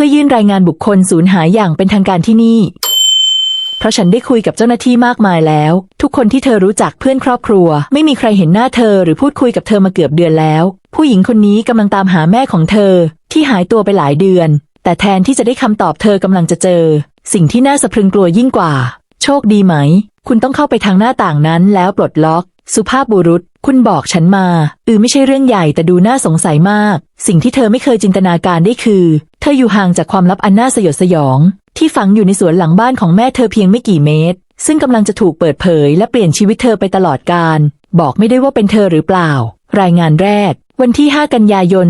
พื่อยื่นรายงานบุคคลสูญหายอย่างเป็นทางการที่นี่ เพราะฉันได้คุยกับเจ้าหน้าที่มากมายแล้ว ทุกคนที่เธอรู้จักเพื่อนครอบครัว ไม่มีใครเห็นหน้าเธอหรือพูดคุยกับเธอมาเกือบเดือนแล้ว ผู้หญิงคนนี้กำลังตามหาแม่ของเธอ ที่หายตัวไปหลายเดือน แต่แทนที่จะได้คำตอบเธอกำลังจะเจอ สิ่งที่น่าสะพรึงกลัวยิ่งกว่า โชคดีไหม คุณต้องเข้าไปทางหน้าต่างนั้นแล้วปลดล็อก สุภาพบุรุษ คุณบอกฉันมา อือไม่ใช่เรื่องใหญ่แต่ดูน่าสงสัยมาก สิ่งที่เธอไม่เคยจินตนาการได้คือ เธออยู่ห่างจากความลับอันน่าสยดสยอง ที่ฝังอยู่ในสวนหลังบ้านของแม่เธอเพียงไม่กี่เมตร ซึ่งกำลังจะถูกเปิดเผย และเปลี่ยนชีวิตเธอไปตลอดกาลบอกไม่ได้ว่าเป็นเธอหรือเปล่า รายงานแรก วันที่ 5 กันยายน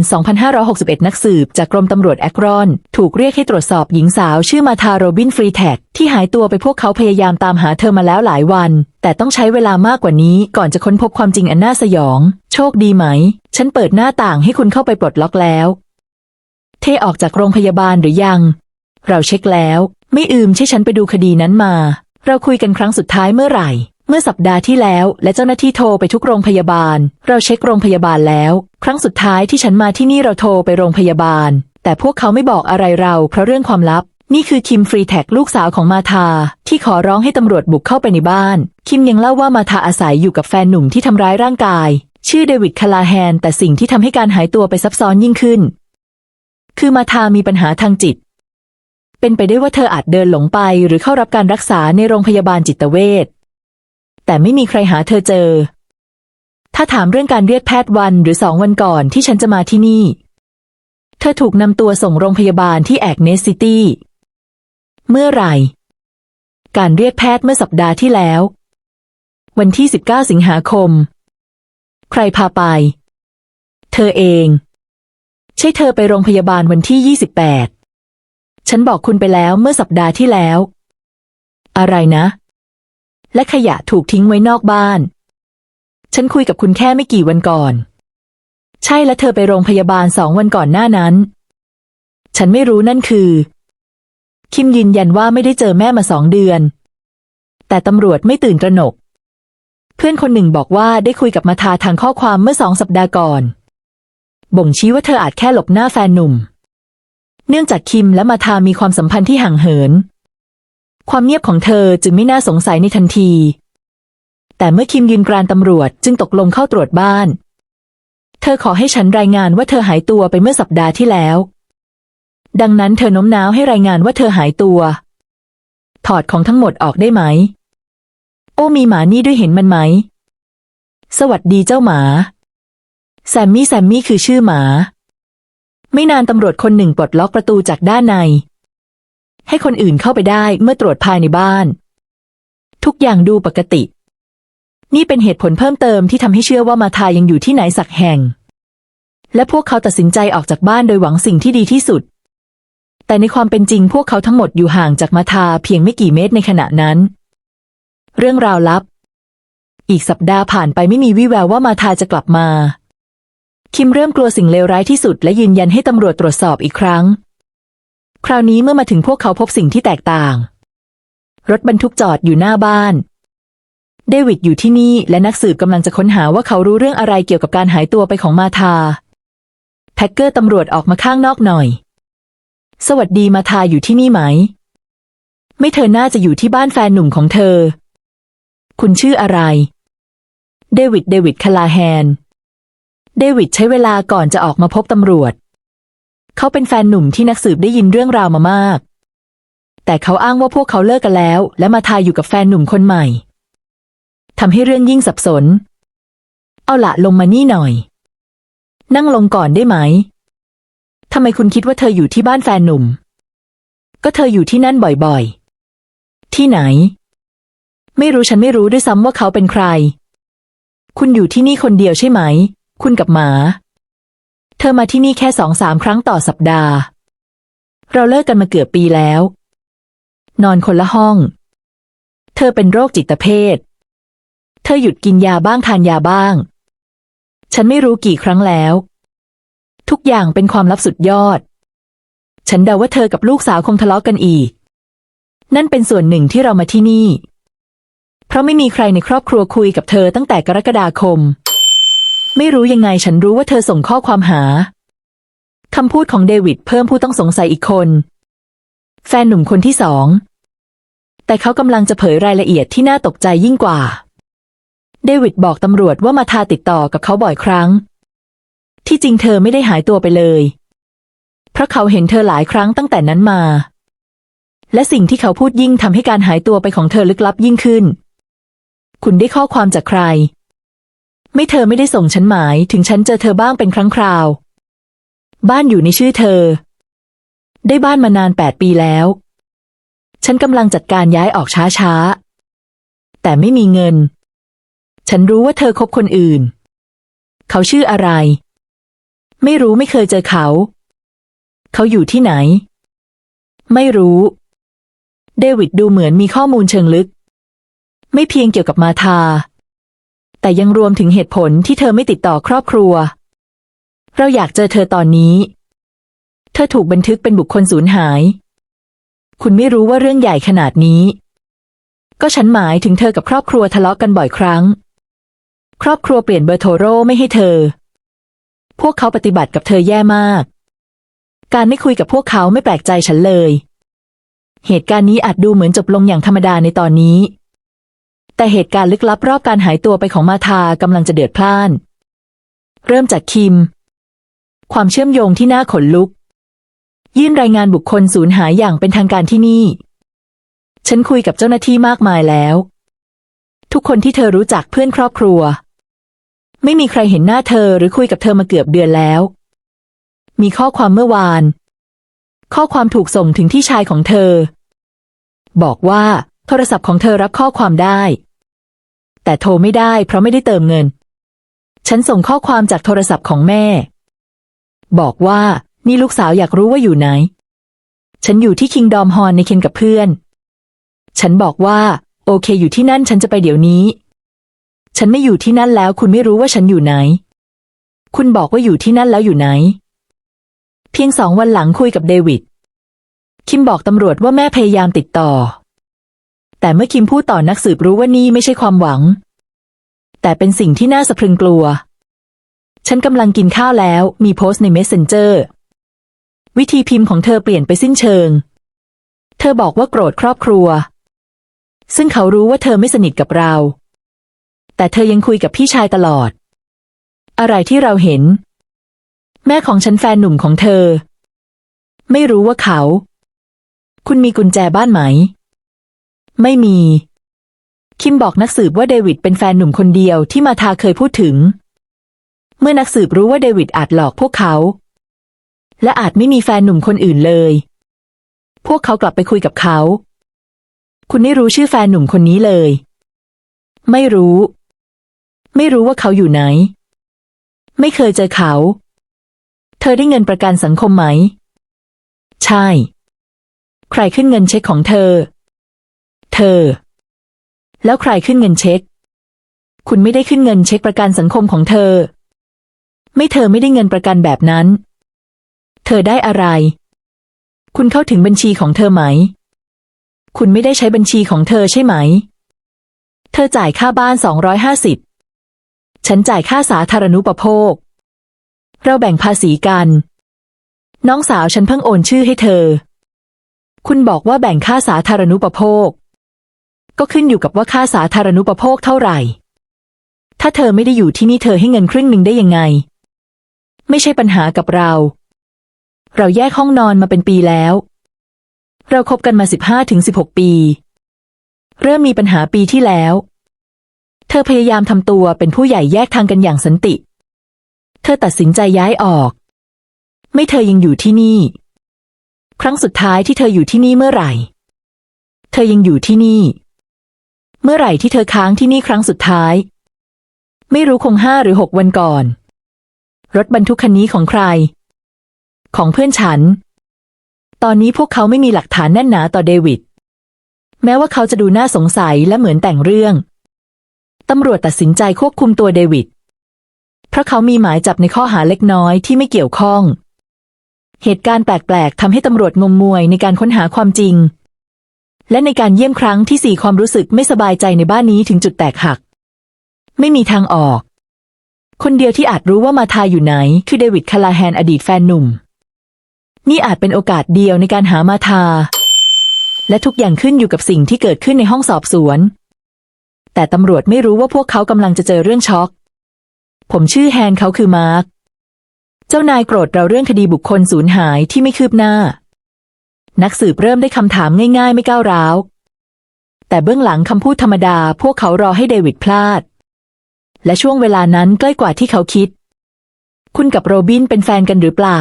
2561 นักสืบจากกรมตำรวจแอครอน ถูกเรียกให้ตรวจสอบหญิงสาวชื่อมาธาโรบินฟรีแท็กที่หายตัวไปพวกเขาพยายามตามหาเธอมาแล้วหลายวัน แต่ต้องใช้เวลามากกว่านี้ก่อนจะค้นพบความจริงอันน่าสยอง โชคดีไหม ฉันเปิดหน้าต่างให้คุณเข้าไปปลดล็อกแล้ว เทออกจากโรงพยาบาลหรือยัง เราเช็คแล้ว ไม่อืมใช่ฉันไปดูคดีนั้นมา เราคุยกันครั้งสุดท้ายเมื่อไหร่ เมื่อสัปดาห์ที่แล้ว และเจ้าหน้าที่โทรไปทุกโรงพยาบาล เราเช็คโรงพยาบาลแล้ว ครั้งสุดท้ายที่ฉันมาที่นี่เราโทรไปโรงพยาบาล แต่พวกเขาไม่บอกอะไรเรา เพราะเรื่องความลับ นี่คือคิมฟรีแท็กลูกสาวของมาธาที่ขอร้องให้ตำรวจบุกเข้าไปในบ้าน คิมยังเล่าว่ามาธาอาศัยอยู่กับแฟนหนุ่มที่ทำร้ายร่างกาย ชื่อเดวิดคาลาแฮน แต่สิ่งที่ทำให้การหายตัวไปซับซ้อนยิ่งขึ้น คือมาธามีปัญหาทางจิต เป็นไปได้ว่าเธออาจเดินหลงไป หรือเข้ารับการรักษาในโรงพยาบาลจิตเวช แต่ไม่มีใครหาเธอเจอ ถ้าถามเรื่องการเรียกแพทย์วันหรือสองวันก่อนที่ฉันจะมาที่นี่ เธอถูกนำตัวส่งโรงพยาบาลที่แอกเนสซิตี้ เมื่อไหร่ การเรียกแพทย์เมื่อสัปดาห์ที่แล้ว วันที่ 19 สิงหาคม ใครพาไป เธอเอง ใช่เธอไปโรงพยาบาลวันที่ 28 ฉันบอกคุณไปแล้วเมื่อสัปดาห์ที่แล้ว อะไรนะ และขยะถูกทิ้งไว้นอกบ้าน ฉันคุยกับคุณแค่ไม่กี่วันก่อน ใช่และเธอไปโรงพยาบาลสองวันก่อนหน้านั้น ฉันไม่รู้นั่นคือ คิมยืนยันว่าไม่ได้เจอแม่มาสองเดือน แต่ตำรวจไม่ตื่นตระหนก เพื่อนคนหนึ่งบอกว่าได้คุยกับมาทาทางข้อความเมื่อสองสัปดาห์ก่อน บ่งชี้ว่าเธออาจแค่หลบหน้าแฟนหนุ่ม เนื่องจากคิมและมาทามีความสัมพันธ์ที่ห่างเหิน ความเงียบของเธอจึงไม่น่าสงสัยในทันที แต่เมื่อคิมยืนกรานตำรวจจึงตกลงเข้าตรวจบ้าน เธอขอให้ฉันรายงานว่าเธอหายตัวไปเมื่อสัปดาห์ที่แล้ว ดังนั้นเธอโน้มน้าวให้รายงานว่าเธอหายตัว ถอดของทั้งหมดออกได้ไหม โอ้มีหมานี่ด้วยเห็นมันไหม สวัสดีเจ้าหมา แซมมี่แซมมี่คือชื่อหมา ไม่นานตำรวจคนหนึ่งปลดล็อกประตูจากด้านใน ให้คนอื่นเข้าไปได้เมื่อตรวจภายในบ้าน ทุกอย่างดูปกติ นี่เป็นเหตุผลเพิ่มเติมที่ทำให้เชื่อว่ามาทายังอยู่ที่ไหนสักแห่ง และพวกเขาตัดสินใจออกจากบ้านโดยหวังสิ่งที่ดีที่สุด แต่ในความเป็นจริงพวกเขาทั้งหมดอยู่ห่างจากมาทาเพียงไม่กี่เมตรในขณะนั้น เรื่องราวลับ อีกสัปดาห์ผ่านไปไม่มีวี่แววว่ามาทาจะกลับมา คิมเริ่มกลัวสิ่งเลวร้ายที่สุดและยืนยันให้ตำรวจตรวจสอบอีกครั้ง คราวนี้เมื่อมาถึงพวกเขาพบสิ่งที่แตกต่าง รถบรรทุกจอดอยู่หน้าบ้าน เดวิดอยู่ที่นี่และนักสืบกำลังจะค้นหาว่าเขารู้เรื่องอะไรเกี่ยวกับการหายตัวไปของมาธาแพ็กเกอร์ตำรวจออกมาข้างนอกหน่อย สวัสดีมาธาอยู่ที่นี่ไหม ไม่เธอน่าจะอยู่ที่บ้านแฟนหนุ่มของเธอ คุณชื่ออะไร เดวิดเดวิดคาลาแฮน เดวิดใช้เวลาก่อนจะออกมาพบตำรวจ เขาเป็นแฟนหนุ่มที่นักสืบได้ยินเรื่องราวมามาก แต่เขาอ้างว่าพวกเขาเลิกกันแล้ว และมาทายอยู่กับแฟนหนุ่มคนใหม่ทำให้เรื่องยิ่งสับสน เอาละลงมานี่หน่อย นั่งลงก่อนได้ไหมทำไมคุณคิดว่าเธออยู่ที่บ้านแฟนหนุ่ม ก็เธออยู่ที่นั่นบ่อยๆ ที่ไหน ไม่รู้ฉันไม่รู้ด้วยซ้ำว่าเขาเป็นใคร คุณอยู่ที่นี่คนเดียวใช่ไหม คุณกับหมา เธอมาที่นี่แค่สองสามครั้งต่อสัปดาห์ เราเลิกกันมาเกือบปีแล้ว นอนคนละห้อง เธอเป็นโรคจิตเภท เธอหยุดกินยาบ้างทานยาบ้าง ฉันไม่รู้กี่ครั้งแล้ว ทุกอย่างเป็นความลับสุดยอด ฉันเดาว่าเธอกับลูกสาวคงทะเลาะกันอีก นั่นเป็นส่วนหนึ่งที่เรามาที่นี่ เพราะไม่มีใครในครอบครัวคุยกับเธอตั้งแต่กรกฎาคม ไม่รู้ยังไงฉันรู้ว่าเธอส่งข้อความหา คำพูดของเดวิดเพิ่มผู้ต้องสงสัยอีกคน แฟนหนุ่มคนที่สอง แต่เขากำลังจะเผยรายละเอียดที่น่าตกใจยิ่งกว่า เดวิดบอกตำรวจว่ามาทาติดต่อกับเขาบ่อยครั้ง ที่จริงเธอไม่ได้หายตัวไปเลย เพราะเขาเห็นเธอหลายครั้งตั้งแต่นั้นมา และสิ่งที่เขาพูดยิ่งทำให้การหายตัวไปของเธอลึกลับยิ่งขึ้น คุณได้ข้อความจากใคร ไม่เธอไม่ได้ส่งฉันหมายถึงฉันเจอเธอบ้างเป็นครั้งคราว บ้านอยู่ในชื่อเธอ ได้บ้านมานานแปดปีแล้ว ฉันกำลังจัดการย้ายออกช้าๆแต่ไม่มีเงิน ฉันรู้ว่าเธอคบคนอื่น เขาชื่ออะไร ไม่รู้ไม่เคยเจอเขา เขาอยู่ที่ไหน ไม่รู้ เดวิดดูเหมือนมีข้อมูลเชิงลึก ไม่เพียงเกี่ยวกับมาธา แต่ยังรวมถึงเหตุผลที่เธอไม่ติดต่อครอบครัว เราอยากเจอเธอตอนนี้ เธอถูกบันทึกเป็นบุคคลสูญหาย คุณไม่รู้ว่าเรื่องใหญ่ขนาดนี้ ก็ฉันหมายถึงเธอกับครอบครัวทะเลาะกันบ่อยครั้ง ครอบครัวเปลี่ยนเบอร์โทรไม่ให้เธอ พวกเขาปฏิบัติกับเธอแย่มาก การไม่คุยกับพวกเขาไม่แปลกใจฉันเลย เหตุการณ์นี้อาจดูเหมือนจบลงอย่างธรรมดาในตอนนี้ แต่เหตุการณ์ลึกลับรอบการหายตัวไปของมาธากำลังจะเดือดพล่าน เริ่มจากคิม ความเชื่อมโยงที่น่าขนลุก ยื่นรายงานบุคคลสูญหายอย่างเป็นทางการที่นี่ ฉันคุยกับเจ้าหน้าที่มากมายแล้ว ทุกคนที่เธอรู้จักเพื่อนครอบครัว ไม่มีใครเห็นหน้าเธอหรือคุยกับเธอมาเกือบเดือนแล้ว มีข้อความเมื่อวาน ข้อความถูกส่งถึงที่ชายของเธอ บอกว่าโทรศัพท์ของเธอรับข้อความได้ แต่โทรไม่ได้เพราะไม่ได้เติมเงิน ฉันส่งข้อความจากโทรศัพท์ของแม่ บอกว่านี่ลูกสาวอยากรู้ว่าอยู่ไหน ฉันอยู่ที่คิงดอมฮอนในเคนกับเพื่อน ฉันบอกว่า โอเคอยู่ที่นั่นฉันจะไปเดี๋ยวนี้ ฉันไม่อยู่ที่นั่นแล้วคุณไม่รู้ว่าฉันอยู่ไหน คุณบอกว่าอยู่ที่นั่นแล้วอยู่ไหน เพียงสองวันหลังคุยกับเดวิด คิมบอกตำรวจว่าแม่พยายามติดต่อ แต่เมื่อคิมพูดต่อนักสืบรู้ว่านี่ไม่ใช่ความหวัง แต่เป็นสิ่งที่น่าสะพรึงกลัว ฉันกำลังกินข้าวแล้วมีโพสต์ใน Messenger วิธีพิมพ์ของเธอเปลี่ยนไปสิ้นเชิง เธอบอกว่าโกรธครอบครัว ซึ่งเขารู้ว่าเธอไม่สนิทกับเรา แต่เธอยังคุยกับพี่ชายตลอด อะไรที่เราเห็น แม่ของฉันแฟนหนุ่มของเธอ ไม่รู้ว่าเขา คุณมีกุญแจบ้านไหม ไม่มี คิมบอกนักสืบว่าเดวิดเป็นแฟนหนุ่มคนเดียวที่มาทาเคยพูดถึง เมื่อนักสืบรู้ว่าเดวิดอาจหลอกพวกเขา และอาจไม่มีแฟนหนุ่มคนอื่นเลย พวกเขากลับไปคุยกับเขา คุณไม่รู้ชื่อแฟนหนุ่มคนนี้เลย ไม่รู้ ไม่รู้ว่าเขาอยู่ไหน ไม่เคยเจอเขา เธอได้เงินประกันสังคมไหม ใช่ ใครขึ้นเงินเช็คของเธอ เธอ แล้วใครขึ้นเงินเช็ค คุณไม่ได้ขึ้นเงินเช็คประกันสังคมของเธอ ไม่เธอไม่ได้เงินประกันแบบนั้น เธอได้อะไร คุณเข้าถึงบัญชีของเธอไหม คุณไม่ได้ใช้บัญชีของเธอใช่ไหม เธอจ่ายค่าบ้านสองร้อยห้าสิบฉันจ่ายค่าสาธารณูปโภค เราแบ่งภาษีกัน น้องสาวฉันเพิ่งโอนชื่อให้เธอ คุณบอกว่าแบ่งค่าสาธารณูปโภค ก็ขึ้นอยู่กับว่าค่าสาธารณูปโภคเท่าไหร่ ถ้าเธอไม่ได้อยู่ที่นี่เธอให้เงินครึ่งหนึ่งได้ยังไง ไม่ใช่ปัญหากับเรา เราแยกห้องนอนมาเป็นปีแล้ว เราคบกันมาสิบห้าถึงสิบหกปี เริ่มมีปัญหาปีที่แล้ว เธอพยายามทำตัวเป็นผู้ใหญ่แยกทางกันอย่างสันติ เธอตัดสินใจย้ายออก ไม่เธอยังอยู่ที่นี่ ครั้งสุดท้ายที่เธออยู่ที่นี่เมื่อไหร่ เธอยังอยู่ที่นี่ เมื่อไหร่ที่เธอค้างที่นี่ครั้งสุดท้าย ไม่รู้คงห้าหรือหกวันก่อน รถบรรทุกคันนี้ของใคร ของเพื่อนฉัน ตอนนี้พวกเขาไม่มีหลักฐานแน่นหนาต่อเดวิด แม้ว่าเขาจะดูน่าสงสัยและเหมือนแต่งเรื่อง ตำรวจตัดสินใจควบคุมตัวเดวิด เพราะเขามีหมายจับในข้อหาเล็กน้อยที่ไม่เกี่ยวข้อง เหตุการณ์แปลกๆทำให้ตำรวจงมงวยในการค้นหาความจริง และในการเยี่ยมครั้งที่สี่ความรู้สึกไม่สบายใจในบ้านนี้ถึงจุดแตกหัก ไม่มีทางออก คนเดียวที่อาจรู้ว่ามาทาอยู่ไหน คือเดวิดคาลาแฮนอดีตแฟนหนุ่ม นี่อาจเป็นโอกาสเดียวในการหามาทา และทุกอย่างขึ้นอยู่กับสิ่งที่เกิดขึ้นในห้องสอบสวน แต่ตำรวจไม่รู้ว่าพวกเขากำลังจะเจอเรื่องช็อก ผมชื่อแฮนเขาคือมาร์ค เจ้านายโกรธเราเรื่องคดีบุคคลสูญหายที่ไม่คืบหน้า นักสืบเริ่มได้คำถามง่ายๆ ไม่ก้าวร้าว แต่เบื้องหลังคำพูดธรรมดาพวกเขารอให้เดวิดพลาด และช่วงเวลานั้นใกล้กว่าที่เขาคิด คุณกับโรบินเป็นแฟนกันหรือเปล่า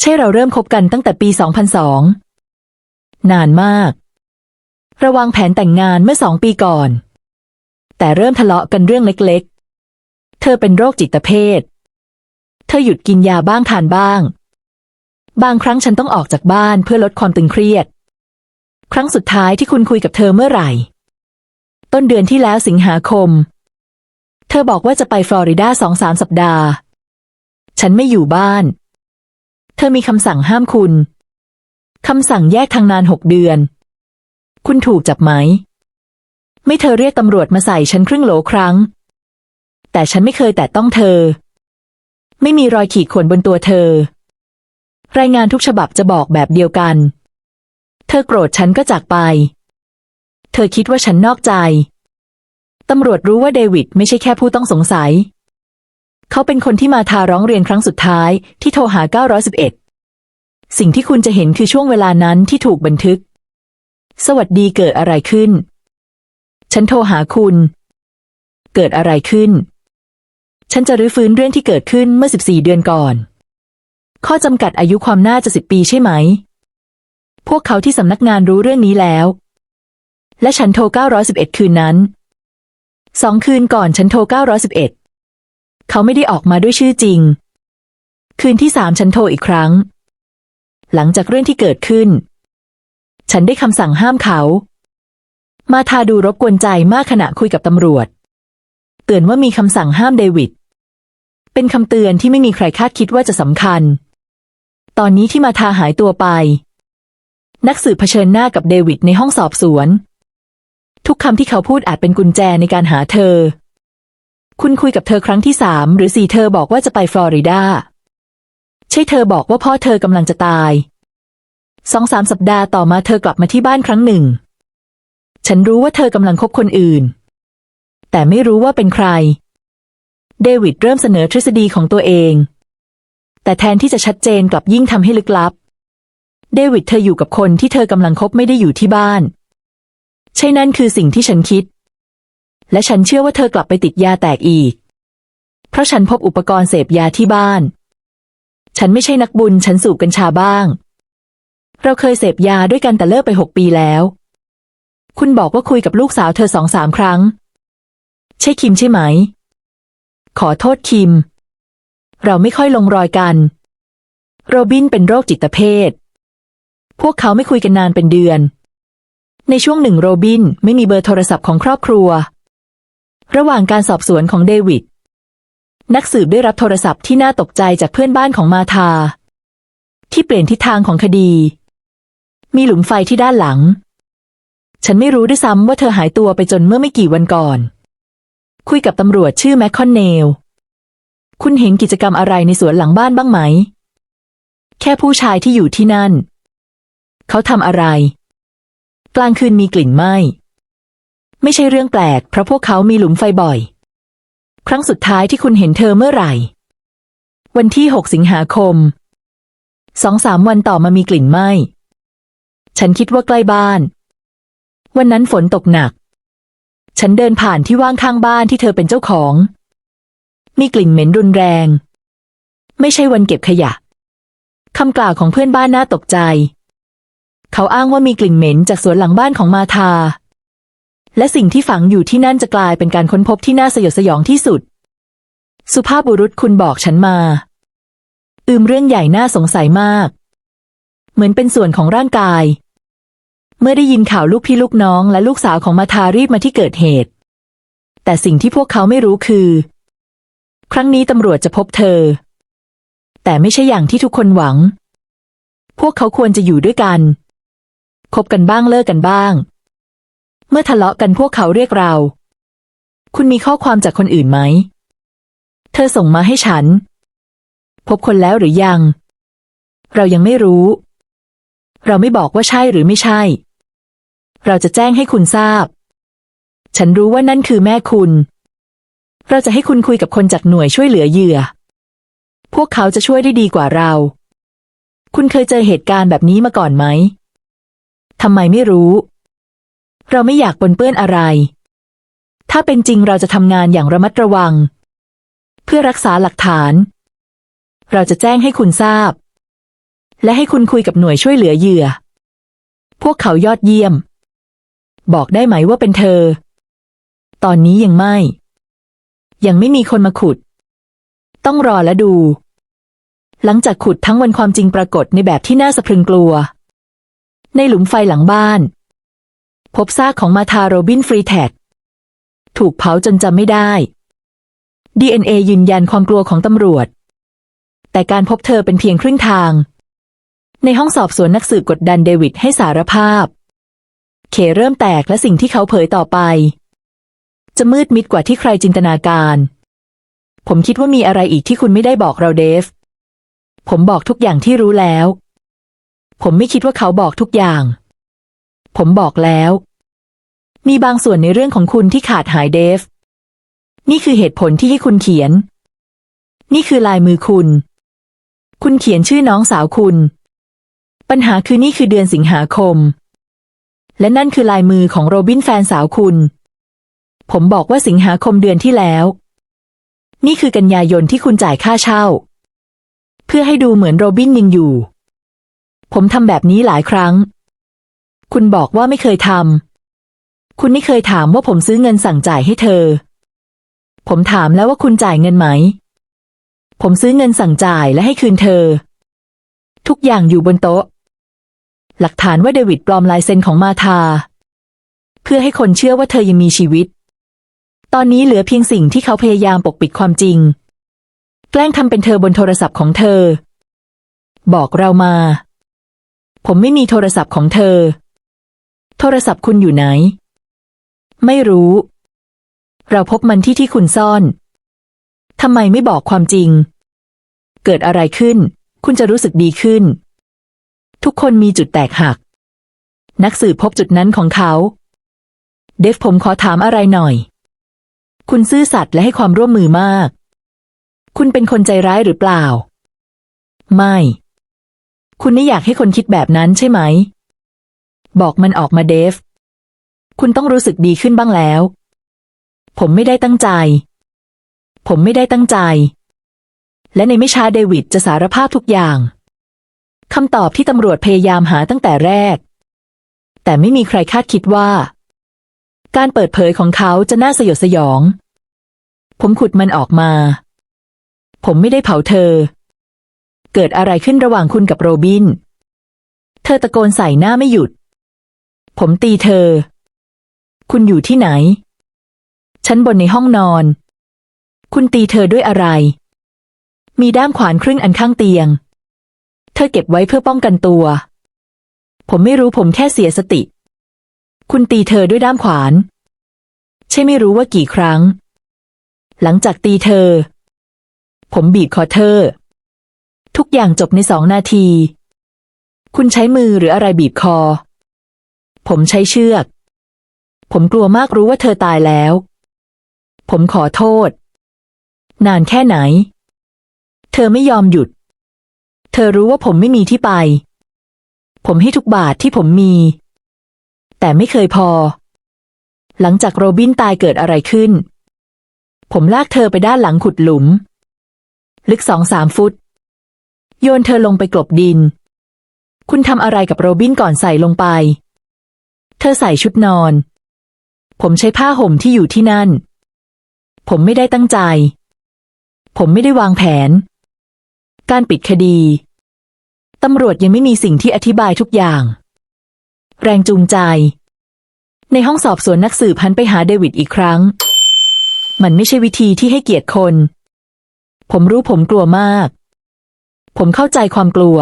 ใช่เราเริ่มคบกันตั้งแต่ปี 2002 นานมาก ระวางแผนแต่งงานเมื่อสองปีก่อน แต่เริ่มทะเลาะกันเรื่องเล็กๆ เธอเป็นโรคจิตเภท เธอหยุดกินยาบ้างทานบ้าง บางครั้งฉันต้องออกจากบ้านเพื่อลดความตึงเครียด ครั้งสุดท้ายที่คุณคุยกับเธอเมื่อไหร่ ต้นเดือนที่แล้วสิงหาคม เธอบอกว่าจะไปฟลอริดาสองสามสัปดาห์ ฉันไม่อยู่บ้าน เธอมีคำสั่งห้ามคุณ คำสั่งแยกทางนานหกเดือน คุณถูกจับไหม ไม่เธอเรียกตำรวจมาใส่ฉันครึ่งโหลครั้ง แต่ฉันไม่เคยแตะต้องเธอ ไม่มีรอยขีดข่วนบนตัวเธอ รายงานทุกฉบับจะบอกแบบเดียวกัน เธอโกรธฉันก็จากไป เธอคิดว่าฉันนอกใจ ตำรวจรู้ว่าเดวิดไม่ใช่แค่ผู้ต้องสงสัย เขาเป็นคนที่มาทาร้องเรียนครั้งสุดท้ายที่โทรหา 911 สิ่งที่คุณจะเห็นคือช่วงเวลานั้นที่ถูกบันทึก สวัสดีเกิดอะไรขึ้น ฉันโทรหาคุณ เกิดอะไรขึ้น ฉันจะรื้อฟื้นเรื่องที่เกิดขึ้นเมื่อ 14 เดือนก่อน ข้อจำกัดอายุความน่าจะสิบปีใช่ไหม พวกเขาที่สำนักงานรู้เรื่องนี้แล้ว และฉันโทร 911 คืนนั้น สองคืนก่อนฉันโทร 911 เขาไม่ได้ออกมาด้วยชื่อจริง คืนที่สามฉันโทรอีกครั้ง หลังจากเรื่องที่เกิดขึ้น ฉันได้คำสั่งห้ามเขา มาทาดูรบกวนใจมากขณะคุยกับตำรวจ เตือนว่ามีคำสั่งห้ามเดวิดเป็นคำเตือนที่ไม่มีใครคาดคิดว่าจะสำคัญ ตอนนี้ที่มาทาหายตัวไป นักสืบเผชิญหน้ากับเดวิดในห้องสอบสวน ทุกคำที่เขาพูดอาจเป็นกุญแจในการหาเธอ คุณคุยกับเธอครั้งที่สามหรือสี่เธอบอกว่าจะไปฟลอริดา ใช่เธอบอกว่าพ่อเธอกำลังจะตายสองสามสัปดาห์ต่อมาเธอกลับมาที่บ้านครั้งหนึ่ง ฉันรู้ว่าเธอกำลังคบคนอื่น แต่ไม่รู้ว่าเป็นใคร เดวิดเริ่มเสนอทฤษฎีของตัวเอง แต่แทนที่จะชัดเจนกลับยิ่งทำให้ลึกลับ เดวิดเธออยู่กับคนที่เธอกำลังคบไม่ได้อยู่ที่บ้าน ใช่นั่นคือสิ่งที่ฉันคิด และฉันเชื่อว่าเธอกลับไปติดยาแตกอีก เพราะฉันพบอุปกรณ์เสพยาที่บ้าน ฉันไม่ใช่นักบุญฉันสูบกัญชาบ้าง เราเคยเสพยาด้วยกันแต่เลิกไปหกปีแล้ว คุณบอกว่าคุยกับลูกสาวเธอสองสามครั้ง ใช่คิมใช่ไหม ขอโทษคิม เราไม่ค่อยลงรอยกัน โรบินเป็นโรคจิตเภท พวกเขาไม่คุยกันนานเป็นเดือน ในช่วงหนึ่งโรบินไม่มีเบอร์โทรศัพท์ของครอบครัว ระหว่างการสอบสวนของเดวิด นักสืบได้รับโทรศัพท์ที่น่าตกใจจากเพื่อนบ้านของมาธา ที่เปลี่ยนทิศทางของคดี มีหลุมไฟที่ด้านหลัง ฉันไม่รู้ด้วยซ้ำว่าเธอหายตัวไปจนเมื่อไม่กี่วันก่อน คุยกับตำรวจชื่อแมคคอนเนล คุณเห็นกิจกรรมอะไรในสวนหลังบ้านบ้างไหม แค่ผู้ชายที่อยู่ที่นั่น เขาทำอะไร กลางคืนมีกลิ่นไหม้ ไม่ใช่เรื่องแปลก เพราะพวกเขามีหลุมไฟบ่อย ครั้งสุดท้ายที่คุณเห็นเธอเมื่อไหร่ วันที่หกสิงหาคม สองสามวันต่อมามีกลิ่นไหม้ ฉันคิดว่าใกล้บ้าน วันนั้นฝนตกหนัก ฉันเดินผ่านที่ว่างข้างบ้านที่เธอเป็นเจ้าของ มีกลิ่นเหม็นรุนแรง ไม่ใช่วันเก็บขยะคำกล่าวของเพื่อนบ้านน่าตกใจ เขาอ้างว่ามีกลิ่นเหม็นจากสวนหลังบ้านของมาธา และสิ่งที่ฝังอยู่ที่นั่นจะกลายเป็นการค้นพบที่น่าสยดสยองที่สุด สุภาพบุรุษคุณบอกฉันมา อืมเรื่องใหญ่น่าสงสัยมาก เหมือนเป็นส่วนของร่างกาย เมื่อได้ยินข่าวลูกพี่ลูกน้องและลูกสาวของมาทารีบมาที่เกิดเหตุ แต่สิ่งที่พวกเขาไม่รู้คือ ครั้งนี้ตำรวจจะพบเธอ แต่ไม่ใช่อย่างที่ทุกคนหวัง พวกเขาควรจะอยู่ด้วยกัน คบกันบ้างเลิกกันบ้าง เมื่อทะเลาะกันพวกเขาเรียกเรา คุณมีข้อความจากคนอื่นไหม เธอส่งมาให้ฉัน พบคนแล้วหรือยัง เรายังไม่รู้ เราไม่บอกว่าใช่หรือไม่ใช่ เราจะแจ้งให้คุณทราบ ฉันรู้ว่านั่นคือแม่คุณ เราจะให้คุณคุยกับคนจากหน่วยช่วยเหลือเหยื่อ พวกเขาจะช่วยได้ดีกว่าเรา คุณเคยเจอเหตุการณ์แบบนี้มาก่อนไหมทำไมไม่รู้ เราไม่อยากปนเปื้อนอะไร ถ้าเป็นจริงเราจะทำงานอย่างระมัดระวัง เพื่อรักษาหลักฐาน เราจะแจ้งให้คุณทราบ และให้คุณคุยกับหน่วยช่วยเหลือเหยื่อ พวกเขายอดเยี่ยม บอกได้ไหมว่าเป็นเธอ ตอนนี้ยังไม่ ยังไม่มีคนมาขุด ต้องรอและดู หลังจากขุดทั้งวันความจริงปรากฏในแบบที่น่าสะพรึงกลัว ในหลุมไฟหลังบ้าน พบซากของมาธาโรบินฟรีแท็กถูกเผาจนจำไม่ได้ DNA ยืนยันความกลัวของตำรวจ แต่การพบเธอเป็นเพียงครึ่งทาง ในห้องสอบสวนนักสืบกดดันเดวิดให้สารภาพ เขเริ่มแตกและสิ่งที่เขาเผยต่อไป จะมืดมิดกว่าที่ใครจินตนาการ ผมคิดว่ามีอะไรอีกที่คุณไม่ได้บอกเราเดฟ ผมบอกทุกอย่างที่รู้แล้ว ผมไม่คิดว่าเขาบอกทุกอย่าง ผมบอกแล้ว มีบางส่วนในเรื่องของคุณที่ขาดหายเดฟ นี่คือเหตุผลที่ให้คุณเขียน นี่คือลายมือคุณ คุณเขียนชื่อน้องสาวคุณ ปัญหาคือนี่คือเดือนสิงหาคม และนั่นคือลายมือของโรบินแฟนสาวคุณ ผมบอกว่าสิงหาคมเดือนที่แล้ว นี่คือกันยายนที่คุณจ่ายค่าเช่า เพื่อให้ดูเหมือนโรบินยังอยู่ ผมทำแบบนี้หลายครั้ง คุณบอกว่าไม่เคยทำ คุณไม่เคยถามว่าผมซื้อเงินสั่งจ่ายให้เธอ ผมถามแล้วว่าคุณจ่ายเงินไหม ผมซื้อเงินสั่งจ่ายและให้คืนเธอ ทุกอย่างอยู่บนโต๊ะ หลักฐานว่าเดวิดปลอมลายเซ็นของมาธาเพื่อให้คนเชื่อว่าเธอยังมีชีวิต ตอนนี้เหลือเพียงสิ่งที่เขาพยายามปกปิดความจริง แกล้งทำเป็นเธอบนโทรศัพท์ของเธอ บอกเรามา ผมไม่มีโทรศัพท์ของเธอ โทรศัพท์คุณอยู่ไหน ไม่รู้ เราพบมันที่ที่คุณซ่อนทำไมไม่บอกความจริง เกิดอะไรขึ้น คุณจะรู้สึกดีขึ้น ทุกคนมีจุดแตกหัก นักสืบพบจุดนั้นของเขา เดฟผมขอถามอะไรหน่อย คุณซื่อสัตย์และให้ความร่วมมือมาก คุณเป็นคนใจร้ายหรือเปล่า ไม่ คุณไม่อยากให้คนคิดแบบนั้นใช่ไหม บอกมันออกมาเดฟ คุณต้องรู้สึกดีขึ้นบ้างแล้ว ผมไม่ได้ตั้งใจ ผมไม่ได้ตั้งใจ และในไม่ช้าเดวิดจะสารภาพทุกอย่างคำตอบที่ตำรวจพยายามหาตั้งแต่แรก แต่ไม่มีใครคาดคิดว่า การเปิดเผยของเขาจะน่าสยดสยอง ผมขุดมันออกมา ผมไม่ได้เผาเธอ เกิดอะไรขึ้นระหว่างคุณกับโรบิน เธอตะโกนใส่หน้าไม่หยุด ผมตีเธอ คุณอยู่ที่ไหน ชั้นบนในห้องนอน คุณตีเธอด้วยอะไร มีด้ามขวานครึ่งอันข้างเตียง เธอเก็บไว้เพื่อป้องกันตัว ผมไม่รู้ผมแค่เสียสติ คุณตีเธอด้วยด้ามขวาน ใช่ไม่รู้ว่ากี่ครั้ง หลังจากตีเธอ ผมบีบคอเธอ ทุกอย่างจบในสองนาที คุณใช้มือหรืออะไรบีบคอ ผมใช้เชือก ผมกลัวมากรู้ว่าเธอตายแล้ว ผมขอโทษ นานแค่ไหน เธอไม่ยอมหยุด เธอรู้ว่าผมไม่มีที่ไป ผมให้ทุกบาทที่ผมมี แต่ไม่เคยพอ หลังจากโรบินตายเกิดอะไรขึ้น ผมลากเธอไปด้านหลังขุดหลุม ลึกสองสามฟุต โยนเธอลงไปกลบดิน คุณทำอะไรกับโรบินก่อนใส่ลงไป เธอใส่ชุดนอน ผมใช้ผ้าห่มที่อยู่ที่นั่น ผมไม่ได้ตั้งใจ ผมไม่ได้วางแผน การปิดคดีตำรวจยังไม่มีสิ่งที่อธิบายทุกอย่าง แรงจูงใจ ในห้องสอบสวนนักสืบหันไปหาเดวิดอีกครั้ง มันไม่ใช่วิธีที่ให้เกียรติคน ผมรู้ผมกลัวมาก ผมเข้าใจความกลัว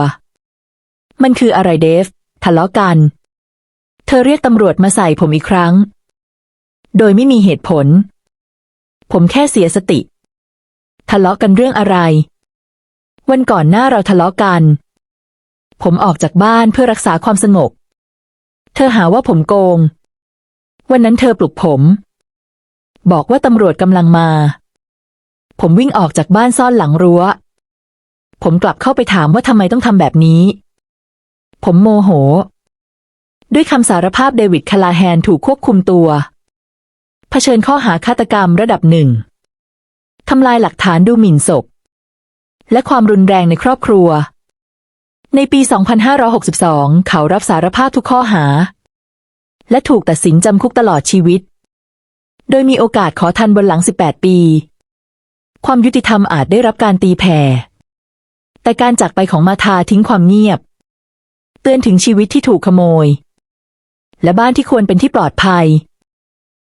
มันคืออะไรเดฟ ทะเลาะกัน เธอเรียกตำรวจมาใส่ผมอีกครั้ง โดยไม่มีเหตุผล ผมแค่เสียสติ ทะเลาะกันเรื่องอะไร วันก่อนหน้าเราทะเลาะกันผมออกจากบ้านเพื่อรักษาความสงบ เธอหาว่าผมโกง วันนั้นเธอปลุกผม บอกว่าตำรวจกำลังมา ผมวิ่งออกจากบ้านซ่อนหลังรั้ว ผมกลับเข้าไปถามว่าทำไมต้องทำแบบนี้ ผมโมโห ด้วยคำสารภาพเดวิดคาลาแฮนถูกควบคุมตัว เผชิญข้อหาฆาตกรรมระดับหนึ่งทำลายหลักฐานดูหมิ่นศพ และความรุนแรงในครอบครัว ในปี 2562 เขารับสารภาพทุกข้อหา และถูกตัดสินจำคุกตลอดชีวิต โดยมีโอกาสขอทันบนหลัง 18 ปี ความยุติธรรมอาจได้รับการตีแผ่ แต่การจากไปของมาธาทิ้งความเงียบ เตือนถึงชีวิตที่ถูกขโมย และบ้านที่ควรเป็นที่ปลอดภัย